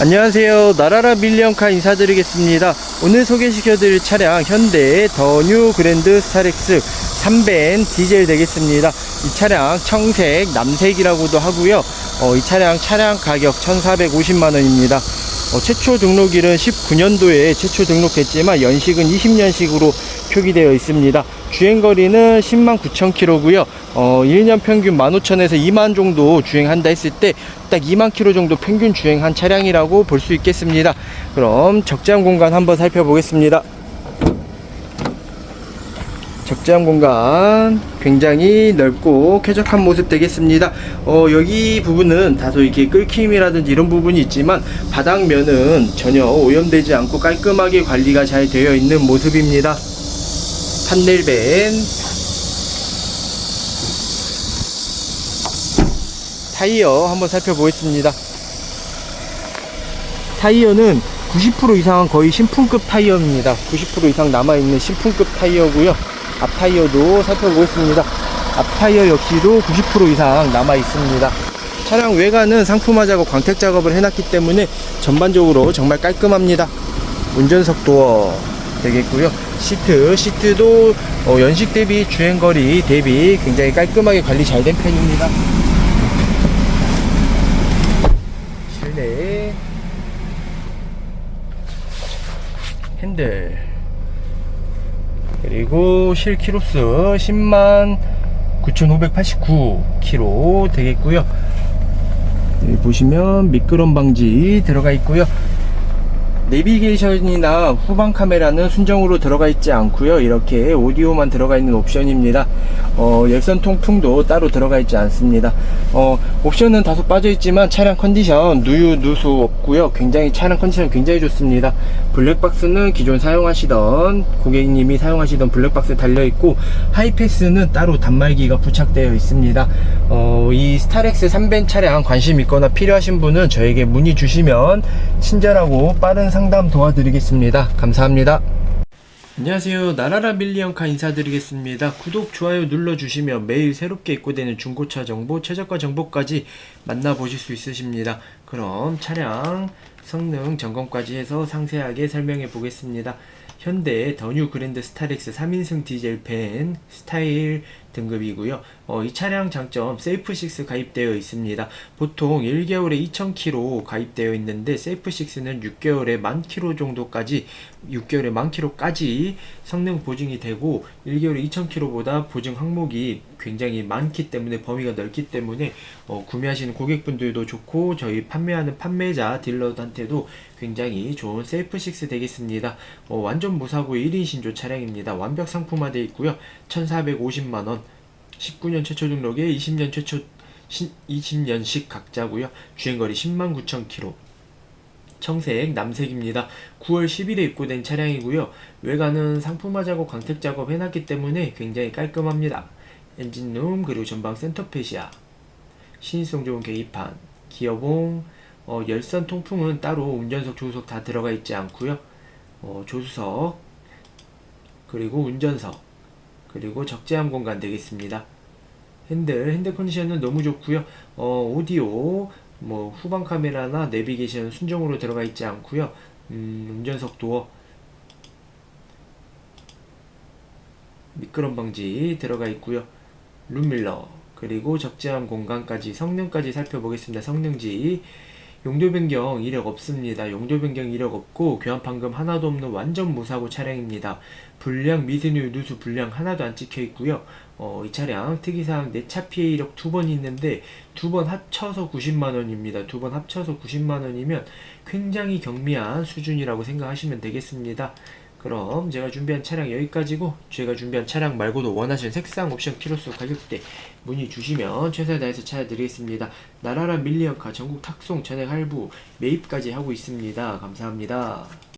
안녕하세요. 나라라 밀리언카 인사드리겠습니다. 오늘 소개시켜드릴 차량 현대 더뉴 그랜드 스타렉스 3벤 디젤 되겠습니다. 이 차량 청색, 남색이라고도 하고요. 어, 이 차량 차량 가격 1,450만원입니다. 어, 최초 등록일은 19년도에 최초 등록됐지만 연식은 20년식으로 표기되어 있습니다. 주행거리는 10만 9천 킬로고요. 어, 1년 평균 15,000에서 2만 정도 주행한다 했을 때 딱 2만 킬로 정도 평균 주행한 차량이라고 볼 수 있겠습니다. 그럼 적재함 공간 한번 살펴보겠습니다. 적재함 공간 굉장히 넓고 쾌적한 모습 되겠습니다. 어, 여기 부분은 다소 이렇게 끓김이라든지 이런 부분이 있지만 바닥면은 전혀 오염되지 않고 깔끔하게 관리가 잘 되어 있는 모습입니다. 판넬벤 타이어 한번 살펴보겠습니다. 타이어는 90% 이상은 거의 신품급 타이어입니다. 90% 이상 남아있는 신품급 타이어고요. 앞 타이어도 살펴보겠습니다. 앞 타이어 역시도 90% 이상 남아있습니다. 차량 외관은 상품화 작업, 광택 작업을 해놨기 때문에 전반적으로 정말 깔끔합니다. 운전석 도어 되겠고요. 시트, 시트도 어, 연식 대비 주행거리 대비 굉장히 깔끔하게 관리 잘 된 편입니다. 실내 핸들 그리고 실 키로수 10만 9,589km 되겠고요. 여기 보시면 미끄럼 방지 들어가 있고요. 내비게이션이나 후방 카메라는 순정으로 들어가 있지 않고요. 이렇게 오디오만 들어가 있는 옵션입니다. 어, 열선 통풍도 따로 들어가 있지 않습니다. 어, 옵션은 다소 빠져 있지만 차량 컨디션 누유 누수 없고요. 굉장히 차량 컨디션 굉장히 좋습니다. 블랙박스는 기존 사용하시던 고객님이 사용하시던 블랙박스 달려 있고 하이패스는 따로 단말기가 부착되어 있습니다. 어, 이 스타렉스 3벤 차량 관심 있거나 필요하신 분은 저에게 문의 주시면 친절하고 빠른 상담 도와드리겠습니다. 감사합니다. 안녕하세요. 나라라 밀리언카 인사드리겠습니다. 구독, 좋아요 눌러주시면 매일 새롭게 입고되는 중고차 정보, 최저가 정보까지 만나보실 수 있으십니다. 그럼 차량 성능 점검까지 해서 상세하게 설명해 보겠습니다. 현대 더뉴 그랜드 스타렉스 3인승 디젤 밴 스타일 등급이고요. 어, 이 차량 장점 세이프6 가입되어 있습니다. 보통 1개월에 2,000km 가입되어 있는데 세이프6는 6개월에 10,000km 정도까지 6개월에 10,000km까지 성능 보증이 되고 1개월에 2,000km보다 보증 항목이 굉장히 많기 때문에 범위가 넓기 때문에 어, 구매하시는 고객분들도 좋고 저희 판매하는 판매자 딜러한테도 굉장히 좋은 세이프6 되겠습니다. 어, 완전 무사고 1인 신조 차량입니다. 완벽 상품화되어 있고요. 1,450만원 19년 최초 등록에 20년 최초 20년식 각자고요. 주행거리 10만 9천 킬로. 청색 남색입니다. 9월 10일에 입고된 차량이고요. 외관은 상품화 작업, 광택 작업 해놨기 때문에 굉장히 깔끔합니다. 엔진룸 그리고 전방 센터페시아 신인성 좋은 계기판 기어봉 어, 열선 통풍은 따로 운전석 조수석 다 들어가 있지 않고요. 어, 조수석 그리고 운전석 그리고 적재함 공간 되겠습니다. 핸들 핸들 컨디션은 너무 좋고요. 어, 오디오 뭐 후방 카메라나 내비게이션 순정으로 들어가 있지 않고요. 음, 운전석 도어 미끄럼 방지 들어가 있고요. 룸밀러 그리고 적재함 공간까지 성능까지 살펴보겠습니다. 성능지 용도 변경 이력 없습니다. 용도 변경 이력 없고 교환 판금 하나도 없는 완전 무사고 차량입니다. 불량 미세누 누수 불량 하나도 안 찍혀 있고요. 어, 이 차량 특이사항 내 차 피해 이력 두 번 있는데 두 번 합쳐서 90만 원입니다. 두 번 합쳐서 90만 원이면 굉장히 경미한 수준이라고 생각하시면 되겠습니다. 그럼 제가 준비한 차량 여기까지고 제가 준비한 차량 말고도 원하시는 색상 옵션 키로수 가격대 문의 주시면 최선을 다해서 찾아드리겠습니다. 나라라 밀리언카 전국 탁송 전액 할부 매입까지 하고 있습니다. 감사합니다.